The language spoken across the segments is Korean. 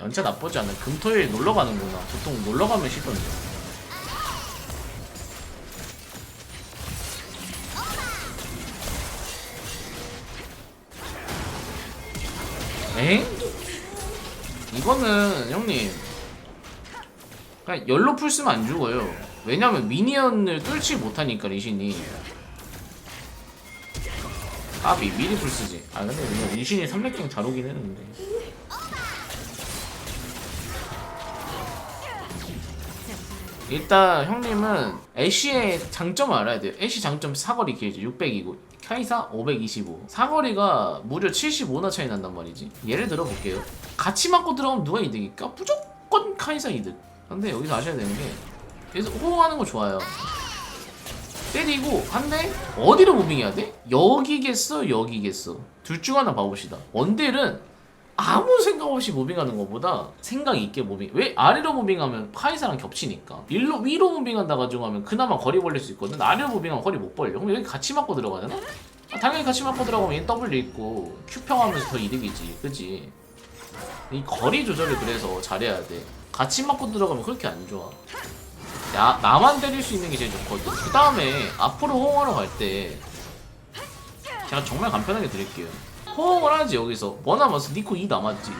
연차 나쁘지 않아. 금토일 놀러 가는구나. 보통 놀러 가면 쉬던데. 엥? 이거는 형님 그냥 열로 풀 쓰면 안 죽어요. 왜냐면 미니언을 뚫지 못하니까 리신이. 까비 미리 풀 쓰지. 아 근데 리신이 3렙갱 잘 오긴 했는데. 일단 형님은 애쉬의 장점을 알아야 돼요. 애쉬 장점 사거리 길죠. 600이고 카이사 525. 사거리가 무려 75나 차이 난단 말이지. 예를 들어 볼게요. 같이 맞고 들어가면 누가 이득일까? 무조건 카이사 이득. 근데 여기서 아셔야 되는 게 여기서 호응하는 거 좋아요. 때리고 한데 어디로 무빙해야 돼? 여기겠어 여기겠어 둘 중 하나 봐봅시다 원딜은 아무 생각 없이 무빙하는 것보다 생각 있게 무빙. 왜 아래로 무빙하면 카이사랑 겹치니까. 일로 위로 무빙한다 가지고 하면 그나마 거리 벌릴 수 있거든. 아래로 무빙하면 거리 못 벌려. 그럼 여기 같이 맞고 들어가잖아? 아, 당연히 같이 맞고 들어가면 얘 W 있고 Q평 하면서 더 이득이지. 그지 이 거리 조절을 그래서 잘해야 돼. 같이 맞고 들어가면 그렇게 안 좋아. 야, 나만 때릴 수 있는 게 제일 좋거든. 그 다음에 앞으로 호응하러 갈 때 제가 정말 간편하게 드릴게요. 호응을 하지 여기서 뭐 남았어? 니코 2 남았지.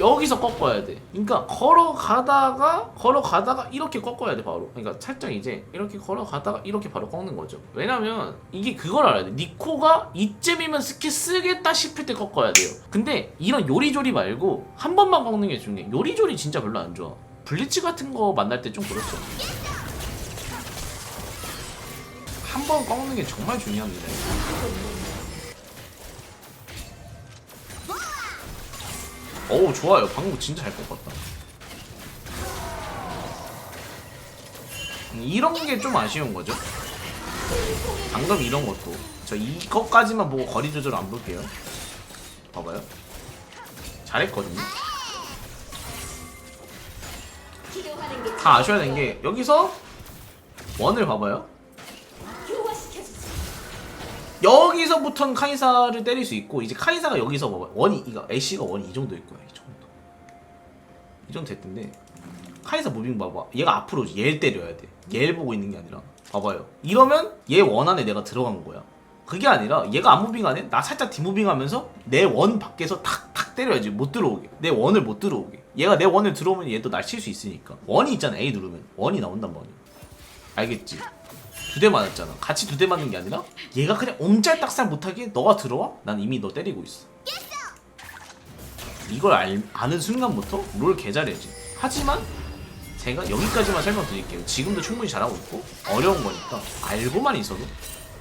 여기서 꺾어야 돼. 그러니까 걸어가다가 걸어가다가 이렇게 꺾어야 돼 바로. 그러니까 살짝 이제 이렇게 걸어가다가 이렇게 바로 꺾는 거죠. 왜냐면 이게 그걸 알아야 돼. 니코가 이쯤이면 스킬 쓰겠다 싶을 때 꺾어야 돼요. 근데 이런 요리조리 말고 한 번만 꺾는 게 중요해. 요리조리 진짜 별로 안 좋아. 블리츠 같은 거 만날 때 좀 그렇죠. 한 번 꺾는 게 정말 중요합니다. 어우 좋아요. 방금 진짜 잘 꺾었다. 음, 이런 게 좀 아쉬운 거죠. 방금 이런 것도 저 이것까지만 보고 거리 조절 안 볼게요. 봐봐요. 잘했거든요. 다 아셔야 되는 게 여기서 원을 봐봐요. 여기서부터는 카이사를 때릴 수 있고 이제 카이사가 여기서 봐봐요. 원이 이거 애쉬가 원이 이 정도일 거야. 이 정도. 이 정도 됐던데 카이사 무빙 봐봐. 얘가 앞으로 얘를 때려야 돼. 얘를 보고 있는 게 아니라 봐봐요. 이러면 얘 원 안에 내가 들어간 거야. 그게 아니라 얘가 안 무빙 안에 나 살짝 디무빙하면서 내 원 밖에서 탁탁 때려야지 못 들어오게 내 원을 못 들어오게 얘가 내 원을 들어오면 얘도 날 칠 수 있으니까 원이 있잖아 A 누르면 원이 나온단 말이야 알겠지? 두 대 맞았잖아 같이 두 대 맞는 게 아니라 얘가 그냥 옴짤딱살 못하게 너가 들어와? 난 이미 너 때리고 있어 이걸 알, 아는 순간부터 롤 개잘해지 하지만 제가 여기까지만 설명드릴게요 지금도 충분히 잘하고 있고 어려운 거니까 알고만 있어도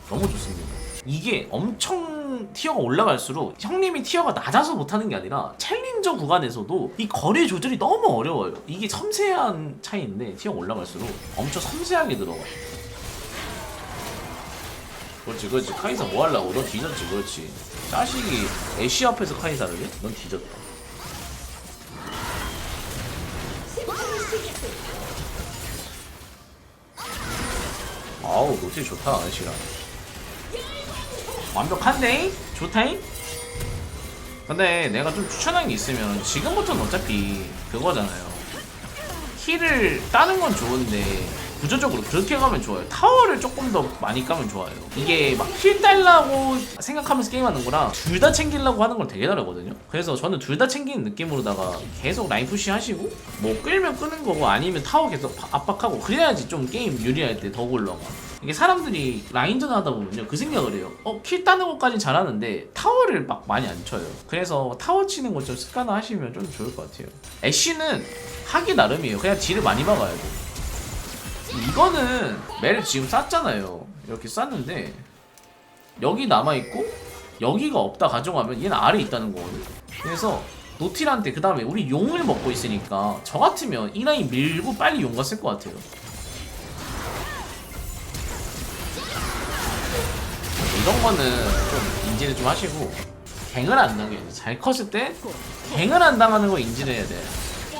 너무 좋습니다. 이게 엄청 티어가 올라갈수록 형님이 티어가 낮아서 못하는 게 아니라 챌린저 구간에서도 이 거리 조절이 너무 어려워요. 이게 섬세한 차이인데 티어가 올라갈수록 엄청 섬세하게 들어가. 그렇지 그렇지 카이사 뭐 하려고 넌 뒤졌지 그렇지 자식이 애쉬 앞에서 카이사를 해? 넌 뒤졌다 아우 노틸 좋다 애쉬랑 완벽한데? 좋다잉? 근데 내가 좀 추천한 게 있으면 지금부터는 어차피 그거잖아요 힐을 따는 건 좋은데 구조적으로 그렇게 가면 좋아요. 타워를 조금 더 많이 까면 좋아요. 이게 막 힐 달라고 생각하면서 게임하는 거랑 둘 다 챙기려고 하는 건 되게 다르거든요. 그래서 저는 둘 다 챙기는 느낌으로다가 계속 라인 푸시 하시고 뭐 끌면 끄는 거고 아니면 타워 계속 파- 압박하고 그래야지 좀 게임 유리할 때 더 올라가. 이게 사람들이 라인전 하다 보면요. 그 생각을 해요. 어 킬 따는 것까진 잘하는데 타워를 막 많이 안 쳐요. 그래서 타워 치는 거좀 습관화 하시면 좀 좋을 것 같아요. 애쉬는 하기 나름이에요. 그냥 딜을 많이 박아야 돼 이거는 멜을 지금 쌌잖아요 이렇게 쌌는데 여기 남아있고 여기가 없다 가정하면 얘는 아래 있다는 거거든 그래서 노틸한테 그 다음에 우리 용을 먹고 있으니까 저 같으면 이 라인 밀고 빨리 용 갔을 것 같아요 이런 거는 좀 인지를 좀 하시고 갱을 안 당해요. 잘 컸을 때 갱을 안 당하는 거 인지를 해야 돼.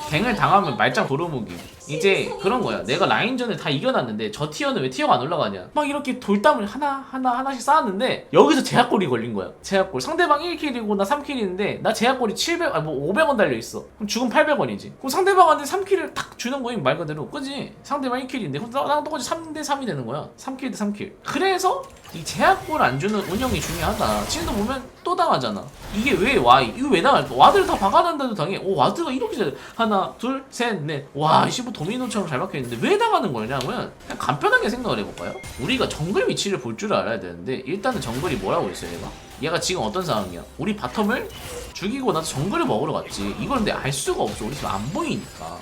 갱을 당하면 말짱 도루묵이. 이제 그런 거야. 내가 라인전을 다 이겨놨는데 저 티어는 왜 티어가 안 올라가냐? 막 이렇게 돌담을 하나 하나 하나씩 쌓았는데 여기서 제약골이 걸린 거야. 제약골. 상대방 1킬이고 나 3킬인데 나 제약골이 700, 아니 뭐 500원 달려 있어. 그럼 죽음 800원이지. 그럼 상대방한테 3킬을 탁 주는 거임 말 그대로. 그지? 상대방 1킬인데 그럼 나- 나랑 똑같이 3대 3이 되는 거야. 3킬 대 3킬. 그래서 이 제약골 안 주는 운영이 중요하다. 지금도 보면 또 당하잖아. 이게 왜 와이? 이거 왜 당할까? 와드를 다 박아낸다도 당해. 오 와드가 이렇게 잘 하나 둘 셋 넷. 와 이씨 뭐 도미노처럼 잘 박혀있는데 왜 당하는 거냐면 그냥 간편하게 생각을 해볼까요? 우리가 정글 위치를 볼 줄 알아야 되는데 일단은 정글이 뭐라고 있어요 얘가? 얘가 지금 어떤 상황이야? 우리 바텀을 죽이고 나서 정글을 먹으러 갔지. 이걸 근데 알 수가 없어. 우리 지금 안 보이니까.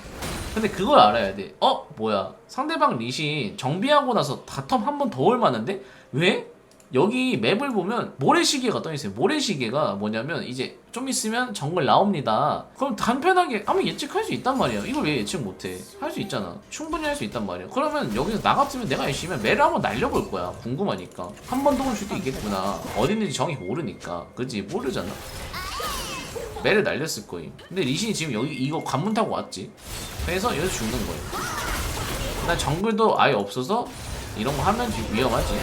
근데 그걸 알아야 돼. 어? 뭐야? 상대방 리신 정비하고 나서 바텀 한 번 더 올 만한데? 왜? 여기 맵을 보면 모래시계가 떠 있어요. 모래시계가 뭐냐면 이제 좀 있으면 정글 나옵니다. 그럼 간편하게 한번 예측할 수 있단 말이야. 이걸 왜 예측 못해? 할 수 있잖아. 충분히 할 수 있단 말이야. 그러면 여기서 나 같으면 내가 열심히 매를 한번 날려볼 거야. 궁금하니까. 한 번 더 올 수도 있겠구나. 어디 있는지 정확히 모르니까. 그지? 모르잖아. 매를 날렸을 거임. 근데 리신이 지금 여기 이거 관문 타고 왔지. 그래서 여기서 죽는 거예요. 난 정글도 아예 없어서 이런 거 하면 좀 위험하지.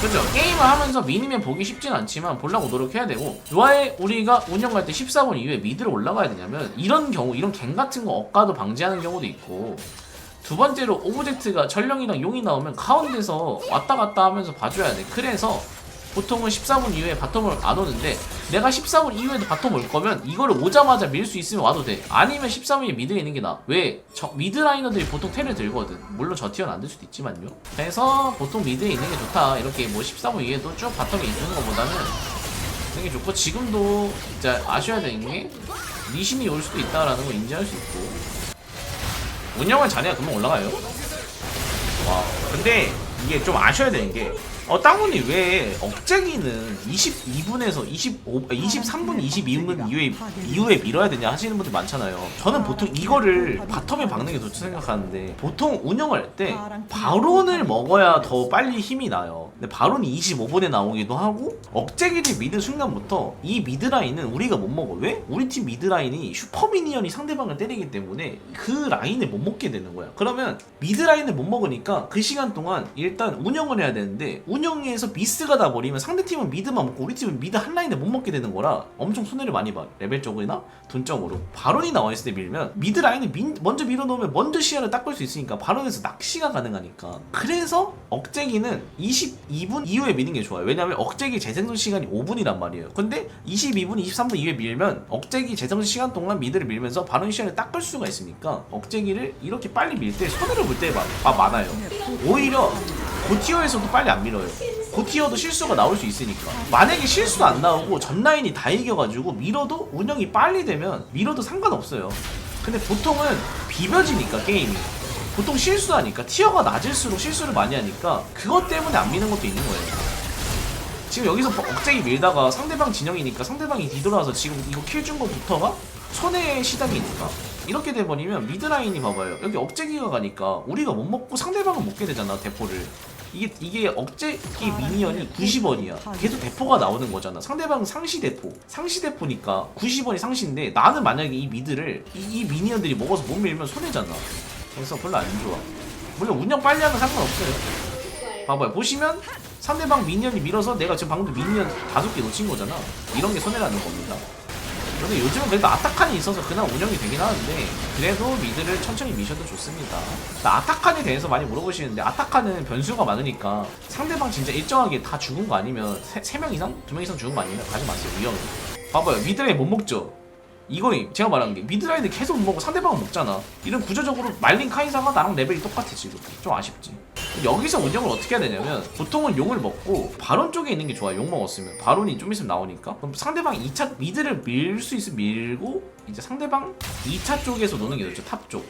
그죠? 게임을 하면서 미니면 보기 쉽진 않지만 보려고 노력해야 되고 왜 우리가 운영할 때 14번 이후에 미드로 올라가야 되냐면 이런 경우 이런 갱 같은 거 억가도 방지하는 경우도 있고 두 번째로 오브젝트가 전령이랑 용이 나오면 가운데서 왔다 갔다 하면서 봐줘야 돼 그래서 보통은 14분 이후에 바텀을 안 오는데 내가 14분 이후에도 바텀 올 거면 이거를 오자마자 밀 수 있으면 와도 돼. 아니면 14분이 미드에 있는 게 나아. 왜? 저 미드 라이너들이 보통 텔을 들거든. 물론 저 티어는 안 들 수도 있지만요. 그래서 보통 미드에 있는 게 좋다. 이렇게 뭐 14분 이후에도 쭉 바텀에 있는 것보다는 되게 좋고 지금도 진짜 아셔야 되는 게 리신이 올 수도 있다라는 거 인지할 수 있고. 운영을 잘해야 금방 올라가요? 와 근데 이게 좀 아셔야 되는 게 어, 땅문이 왜 억제기는 22분에서 25, 23분, 22분 이후에, 이후에 밀어야 되냐 하시는 분들 많잖아요. 저는 보통 이거를 바텀에 박는 게 좋다 생각하는데, 보통 운영할 때 바론을 먹어야 더 빨리 힘이 나요. 근데 바론이 25분에 나오기도 하고, 억제기를 미드 순간부터 이 미드 라인은 우리가 못 먹어. 왜? 우리 팀 미드 라인이 슈퍼미니언이 상대방을 때리기 때문에 그 라인을 못 먹게 되는 거야. 그러면 미드 라인을 못 먹으니까 그 시간 동안 일단 운영을 해야 되는데, 운 영에서 미스가 다 버리면 상대 팀은 미드만 먹고 우리 팀은 미드 한 라인을 못 먹게 되는 거라 엄청 손해를 많이 봐 레벨적으로나 돈적으로. 바론이 나와 있을 때 밀면 미드 라인을 민- 먼저 밀어놓으면 먼저 시야를 닦을 수 있으니까 바론에서 낚시가 가능하니까. 그래서 억제기는 22분 이후에 미는 게 좋아요. 왜냐면 억제기 재생성 시간이 5분이란 말이에요. 근데 22분 23분 이후에 밀면 억제기 재생성 시간 동안 미드를 밀면서 바론 시야를 닦을 수가 있으니까 억제기를 이렇게 빨리 밀 때 손해를 볼 때가 많아요. 오히려 고티어에서도 빨리 안 밀어요. 고티어도 실수가 나올 수 있으니까. 만약에 실수 안 나오고 전 라인이 다 이겨가지고 밀어도 운영이 빨리 되면 밀어도 상관없어요. 근데 보통은 비벼지니까 게임이. 보통 실수하니까 티어가 낮을수록 실수를 많이 하니까 그것 때문에 안 미는 것도 있는 거예요. 지금 여기서 억제기 밀다가 상대방 진영이니까 상대방이 뒤돌아서 지금 이거 킬 준 거부터가 손해의 시작이니까 이렇게 돼버리면 미드라인이 봐봐요 여기 억제기가 가니까 우리가 못 먹고 상대방은 먹게 되잖아 대포를 이게 이게 억제기 미니언이 90원이야. 계속 대포가 나오는 거잖아. 상대방은 상시 대포. 상시 대포니까 90원이 상시인데 나는 만약에 이 미드를 이, 이 미니언들이 먹어서 못 밀면 손해잖아. 그래서 별로 안 좋아. 물론 운영 빨리 하면 상관없어요. 봐봐요. 보시면 상대방 미니언이 밀어서 내가 지금 방금 미니언 다섯 개 놓친 거잖아. 이런 게 손해라는 겁니다 근데 요즘은 그래도 아타칸이 있어서 그나마 운영이 되긴 하는데 그래도 미드를 천천히 미셔도 좋습니다. 나 아타칸에 대해서 많이 물어보시는데 아타칸은 변수가 많으니까 상대방 진짜 일정하게 다 죽은 거 아니면 세명 이상? 두명 이상 죽은 거 아니면 가지 마세요. 위험해. 봐봐요. 미드라인 못 먹죠 이거 제가 말한 게 미드라인을 계속 못 먹고 상대방은 먹잖아. 이런 구조적으로 말린 카이사가 나랑 레벨이 똑같아 지금 좀 아쉽지. 여기서 운영을 어떻게 해야 되냐면 보통은 용을 먹고 바론 쪽에 있는 게 좋아 용 먹었으면. 바론이 좀 있으면 나오니까. 그럼 상대방 2차 미드를 밀 수 있으면 밀고 이제 상대방 2차 쪽에서 노는 게 좋죠 탑쪽.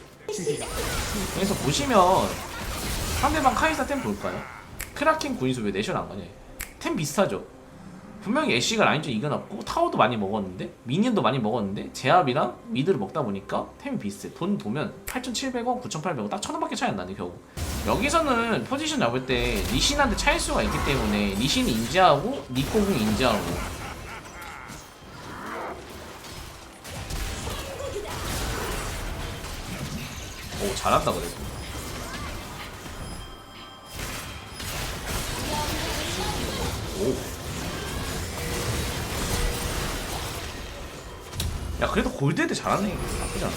그래서 보시면 상대방 카이사 템 볼까요? 크라켄 구인수 왜 내셔 안 가냐? 템 비슷하죠 분명히 애쉬가 라인전 이겨놨고 타워도 많이 먹었는데 미니언도 많이 먹었는데 제압이랑 미드를 먹다 보니까 템이 비슷해. 돈 보면 8,700원, 9,800원 딱 1,000원밖에 차이 안 나네 결국. 여기서는 포지션 잡을 때 리신한테 차일 수가 있기 때문에 리신이 인지하고 니코궁 인지하고. 잘한다 그래도 야 그래도 골드에도 잘하네 나쁘지 않아.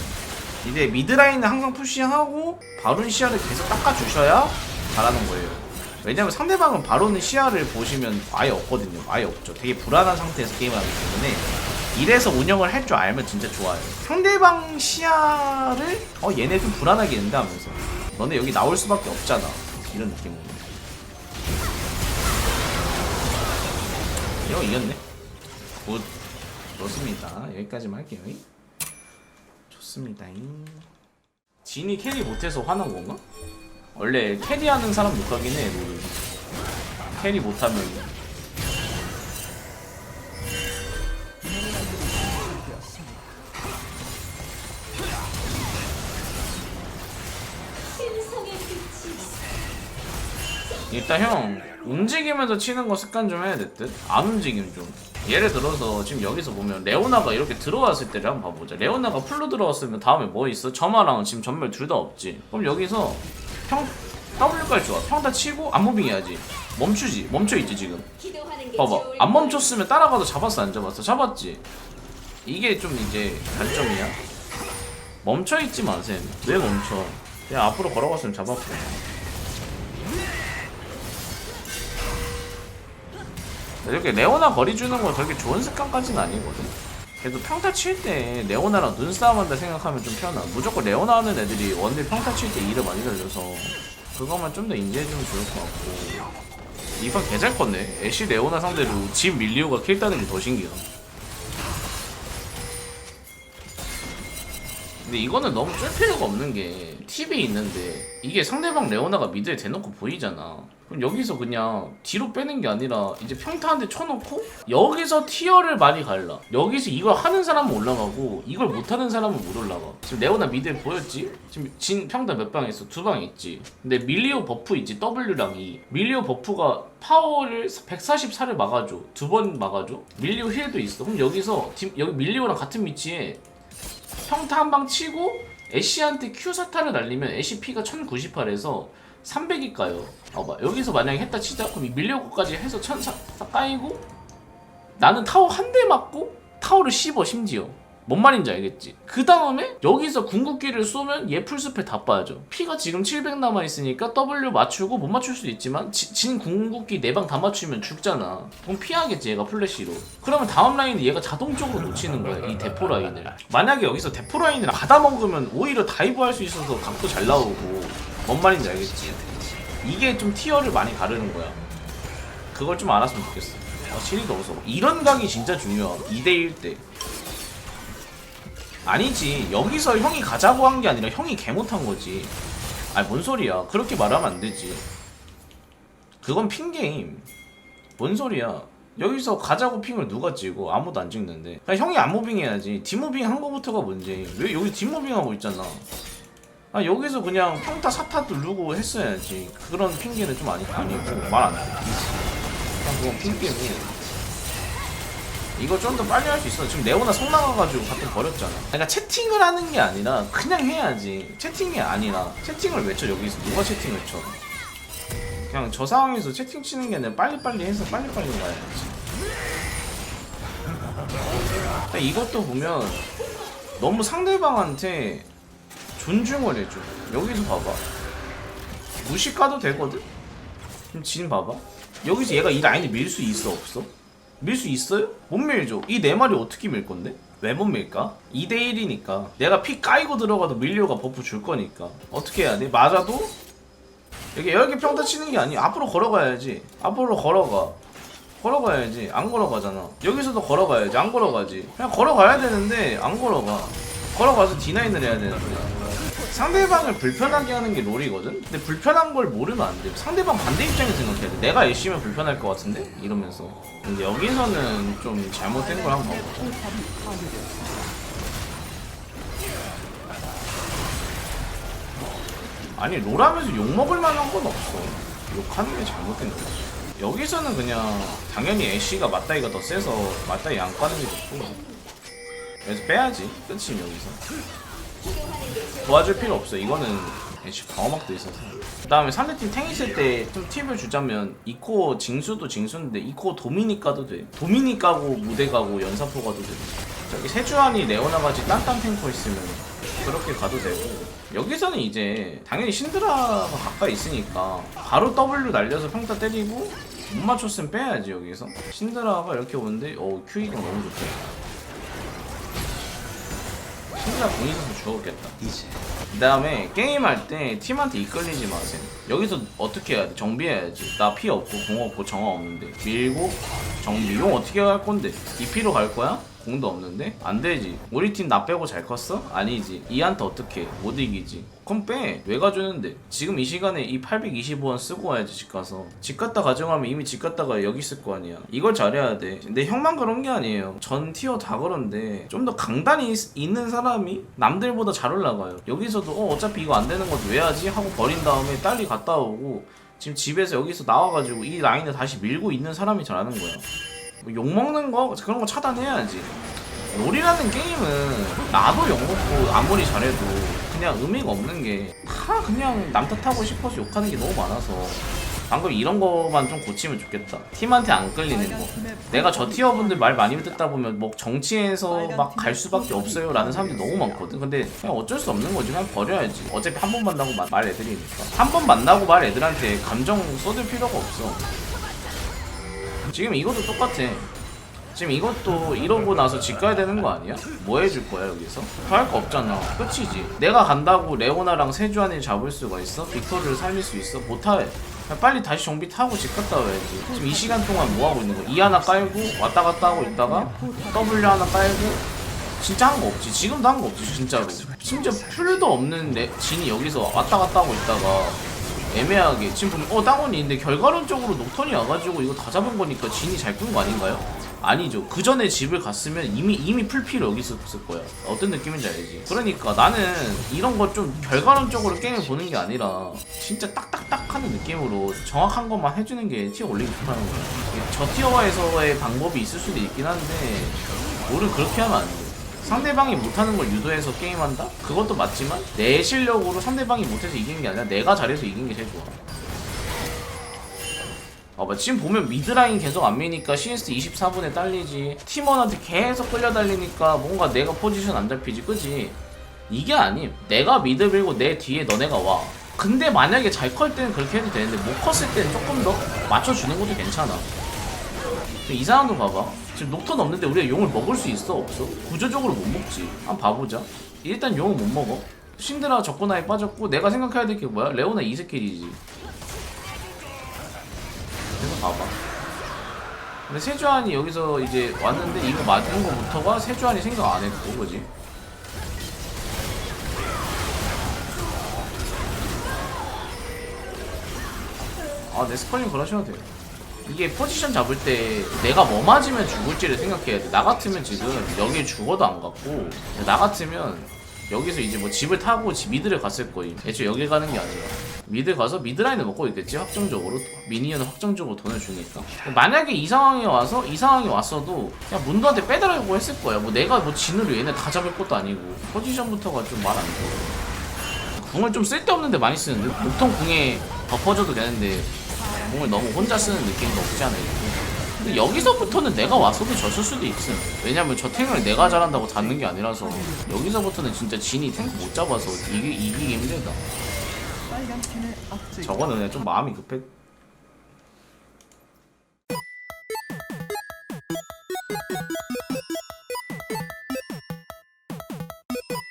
이제 미드라인은 항상 푸시하고 바론 시야를 계속 닦아주셔야 잘하는 거예요. 왜냐면 상대방은 바론의 시야를 보시면 아예 없거든요. 아예 없죠. 되게 불안한 상태에서 게임을 하기 때문에 이래서 운영을 할 줄 알면 진짜 좋아요. 상대방 시야를 어 얘네 좀 불안하게 된다 하면서. 너네 여기 나올 수밖에 없잖아. 이런 느낌으로. 이거 이겼네. 굿 좋습니다. 여기까지만 할게요. 좋습니다. 진이 캐리 못해서 화난 건가? 원래 캐리하는 사람 못하긴 해 롤을. 캐리 못하면. 일단 형 움직이면서 치는 거 습관 좀 해야 될 듯? 안 움직임 좀 예를 들어서 지금 여기서 보면 레오나가 이렇게 들어왔을 때를 한번 봐보자. 레오나가 풀로 들어왔으면 다음에 뭐 있어? 점화랑 지금 전멸 둘 다 없지. 그럼 여기서 평 W까지 좋아. 평타 치고 안 무빙 해야지. 멈추지. 멈춰있지 지금. 봐봐. 안 멈췄으면 따라가도 잡았어 안 잡았어? 잡았지. 이게 좀 이제 단점이야. 멈춰있지 마셈 왜 멈춰? 그냥 앞으로 걸어갔으면 잡았고 이렇게 레오나 거리 주는 건 그렇게 좋은 습관까지는 아니거든 그래도 평타 칠 때 레오나랑 눈싸움 한다 생각하면 좀 편하 무조건 레오나 하는 애들이 원딜 평타 칠 때 일을 많이 들려서 그것만 좀 더 인지해주면 좋을 것 같고 이번 개잘 컸네. 애쉬 레오나 상대로 집 밀리오가 킬 따는 게 더 신기하. 근데 이거는 너무 쫄 필요가 없는 게 팁이 있는데 이게 상대방 레오나가 미드에 대놓고 보이잖아. 그럼 여기서 그냥 뒤로 빼는 게 아니라 이제 평타 한대 쳐놓고 여기서 티어를 많이 갈라. 여기서 이걸 하는 사람은 올라가고 이걸 못하는 사람은 못 올라가. 지금 레오나 미드에 보였지? 지금 진 평타 몇 방 있어? 두 방 있지. 근데 밀리오 버프 있지 W랑 E. 밀리오 버프가 파워를 144를 막아줘. 두 번 막아줘. 밀리오 힐도 있어. 그럼 여기서 팀, 여기 밀리오랑 같은 위치에 평타 한 방 치고 애쉬한테 Q 사타를 날리면 애쉬 P가 1098에서 300이 까요. 봐봐 여기서 만약에 했다 치자 그럼 이 밀려고까지 해서 천사 까이고 나는 타워 한 대 맞고 타워를 씹어 심지어 뭔 말인지 알겠지? 그 다음에 여기서 궁극기를 쏘면 얘 풀스펠 다 빠져. 피가 지금 700 남아있으니까 W 맞추고 못 맞출 수도 있지만 지- 진 궁극기 4방 다 맞추면 죽잖아. 그럼 피하겠지 얘가 플래시로. 그러면 다음 라인은 얘가 자동적으로 놓치는 거야 이 대포 라인을. 만약에 여기서 대포 라인을 받아먹으면 오히려 다이브 할 수 있어서 각도 잘 나오고. 뭔 말인지 알겠지? 이게 좀 티어를 많이 가르는 거야. 그걸 좀 알았으면 좋겠어. 아, 실이 더 무서워 이런 각이 진짜 중요함. 2대1 때 아니지. 여기서 형이 가자고 한 게 아니라 형이 개 못한 거지. 아니 뭔 소리야. 그렇게 말하면 안 되지. 그건 핑게임. 뭔 소리야. 여기서 가자고 핑을 누가 찍고 아무도 안 찍는데. 그냥 형이 안 무빙해야지. 뒷무빙 한 거부터가 문제 왜 여기 뒷무빙하고 있잖아. 아 여기서 그냥 평타 사타 누르고 했어야지. 그런 핑계는 좀 아니, 아니고 말안 돼. 그냥 그건 핑계고 이거 좀 더 빨리 할 수 있어 지금 레오나 성 나가가지고 가끔 버렸잖아 그러니까 채팅을 하는 게 아니라 그냥 해야지 채팅이 아니라 채팅을 외쳐 여기서 누가 채팅을 쳐 그냥 저 상황에서 채팅 치는 게 아니라 빨리빨리 해서 빨리빨리 가야지 그러니까 이것도 보면 너무 상대방한테 존중을 해줘. 여기서 봐봐. 무시 까도 되거든? 그럼 진 봐봐. 여기서 얘가 이 라인을 밀 수 있어, 없어? 밀 수 있어요? 못 밀죠. 이 네 마리 어떻게 밀 건데? 왜 못 밀까? 2대1이니까. 내가 피 까이고 들어가도 밀려가 버프 줄 거니까. 어떻게 해야 돼? 맞아도? 여기 여기 평타 치는 게 아니야. 앞으로 걸어가야지. 앞으로 걸어가. 걸어가야지. 안 걸어가잖아. 여기서도 걸어가야지. 안 걸어가지. 그냥 걸어가야 되는데 안 걸어가. 걸어가서 D9을 해야 되는데. 상대방을 불편하게 하는 게 롤이거든? 근데 불편한 걸 모르면 안 돼. 상대방 반대 입장에 생각해야 돼. 내가 애쉬면 불편할 것 같은데? 이러면서. 근데 여기서는 좀 잘못된 걸 한번 봐보자. 아니, 롤 하면서 욕먹을 만한 건 없어. 욕하는 게 잘못된 거지. 여기서는 그냥 당연히 애쉬가 맞다이가 더 세서 맞다이 안 까는 게 좋고. 그래서 빼야지. 끝이면 여기서. 도와줄 필요 없어. 이거는 애쉬 방어막도 있어서. 그 다음에 상대팀 탱 있을 때 좀 팁을 주자면 이코 징수도 징수인데 이코 도미닉 가도 돼. 도미닉 가고 무대 가고 연사포 가도 돼. 저기 세주안이 레오나같이 딴딴 탱커 있으면 그렇게 가도 되고 여기서는 이제 당연히 신드라가 가까이 있으니까 바로 W 날려서 평타 때리고 못 맞췄으면 빼야지 여기서 신드라가 이렇게 오는데 어 큐이가 너무 좋다 신드라 공 있어서 죽었겠다 이제 그 다음에 게임할 때 팀한테 이끌리지 마세요. 여기서 어떻게 해야 돼? 정비해야지. 나 피 없고 공 없고 정화 없는데 밀고 정비. 용 어떻게 할 건데? 이 피로 갈 거야? 공도 없는데? 안 되지. 우리 팀 나 빼고 잘 컸어? 아니지. 이한테 어떻게? 못 이기지. 그럼 빼. 왜 가주는데? 지금 이 시간에 이 825원 쓰고 와야지 집 가서. 집 갔다 가져가면 이미 집 갔다가 여기 있을 거 아니야. 이걸 잘해야 돼. 내 형만 그런 게 아니에요. 전 티어 다 그런데 좀 더 강단이 있- 있는 사람이 남들보다 잘 올라가요. 여기서도 어 어차피 이거 안 되는 것도 왜 하지? 하고 버린 다음에 딸리 갔다 오고 지금 집에서 여기서 나와가지고 이 라인을 다시 밀고 있는 사람이 잘하는 거야. 뭐 욕먹는 거 그런 거 차단해야지. 롤이라는 게임은 나도 욕먹고 아무리 잘해도 그냥 의미가 없는 게 다 그냥 남 탓하고 싶어서 욕하는 게 너무 많아서 방금 이런 거만 좀 고치면 좋겠다. 팀한테 안 끌리는 거. 내가 저 티어분들 말 많이 듣다 보면 뭐 정치에서 막 갈 수밖에 없어요 라는 사람들이 너무 많거든. 근데 그냥 어쩔 수 없는 거지. 그냥 버려야지. 어차피 한 번 만나고 마- 말 애들이니까. 한 번 만나고 말 애들한테 감정 쏟을 필요가 없어. 지금 이것도 똑같아. 지금 이것도 이러고 나서 집 가야 되는 거 아니야? 뭐 해줄 거야 여기서? 할 거 없잖아 끝이지 내가 간다고 레오나랑 세주안을 잡을 수가 있어? 빅토르를 살릴 수 있어? 못해 빨리 다시 정비 타고 집 갔다 와야지 지금 이 시간 동안 뭐 하고 있는 거야? E 하나 깔고 왔다 갔다 하고 있다가 W 하나 깔고 진짜 한 거 없지 지금도 한 거 없지 진짜로 심지어 풀도 없는 내, 진이 여기서 왔다 갔다 하고 있다가 애매하게 지금 보면 어 땅원이 있는데 결과론적으로 녹턴이 와가지고 이거 다 잡은 거니까 진이 잘끈거 아닌가요? 아니죠. 그 전에 집을 갔으면 이미 이미 풀피로 여기 있었을 거야. 어떤 느낌인지 알지? 그러니까 나는 이런 거 좀 결과론적으로 게임을 보는 게 아니라 진짜 딱딱딱 하는 느낌으로 정확한 것만 해주는 게 티어 올리기 좋다는 거야. 저 티어에서의 방법이 있을 수도 있긴 한데 롤은 그렇게 하면 안 돼. 상대방이 못하는 걸 유도해서 게임한다? 그것도 맞지만 내 실력으로 상대방이 못해서 이기는 게 아니라 내가 잘해서 이기는 게 제일 좋아. 봐봐 지금 보면 미드라인 계속 안 미니까 CS 24분에 딸리지. 팀원한테 계속 끌려달리니까 뭔가 내가 포지션 안 잡히지 그지? 이게 아님. 내가 미드 밀고 내 뒤에 너네가 와. 근데 만약에 잘 컬 때는 그렇게 해도 되는데 못 컸을 때는 조금 더 맞춰주는 것도 괜찮아. 이 상황도 봐봐. 지금 녹턴 없는데 우리가 용을 먹을 수 있어 없어? 구조적으로 못 먹지. 한번 봐보자. 일단 용을 못 먹어. 신드라 적고나에 빠졌고 내가 생각해야 될 게 뭐야? 레오나 2스킬이지. 그래서 봐봐. 근데 세주안이 여기서 이제 왔는데 이거 맞은 거부터가 세주안이 생각 안 했고, 그지? 아, 내 스컬링 그러셔도 돼요. 이게 포지션 잡을 때 내가 뭐 맞으면 죽을지를 생각해야 돼. 나 같으면 지금 여기 죽어도 안 갔고, 나 같으면 여기서 이제 뭐 집을 타고 지- 미드를 갔을 거임. 애초에 여기 가는 게 아니라. 미드 가서 미드라인을 먹고 있겠지, 확정적으로. 미니언을 확정적으로 돈을 주니까. 만약에 이 상황에 와서, 이 상황에 왔어도 그냥 문도한테 빼달라고 했을 거야. 뭐 내가 뭐 진으로 얘네 다 잡을 것도 아니고. 포지션부터가 좀 말 안 돼. 궁을 좀 쓸데없는데 많이 쓰는데? 보통 궁에 덮어줘도 되는데, 궁을 너무 혼자 쓰는 느낌도 없지 않아 있고. 근데 여기서부터는 내가 와서도 졌을 수도 있음. 왜냐면 저 탱을 내가 잘한다고 닿는 게 아니라서 여기서부터는 진짜 진이 탱크 못 잡아서 이기, 이기기 힘들다. 저거는 그냥 좀 마음이 급해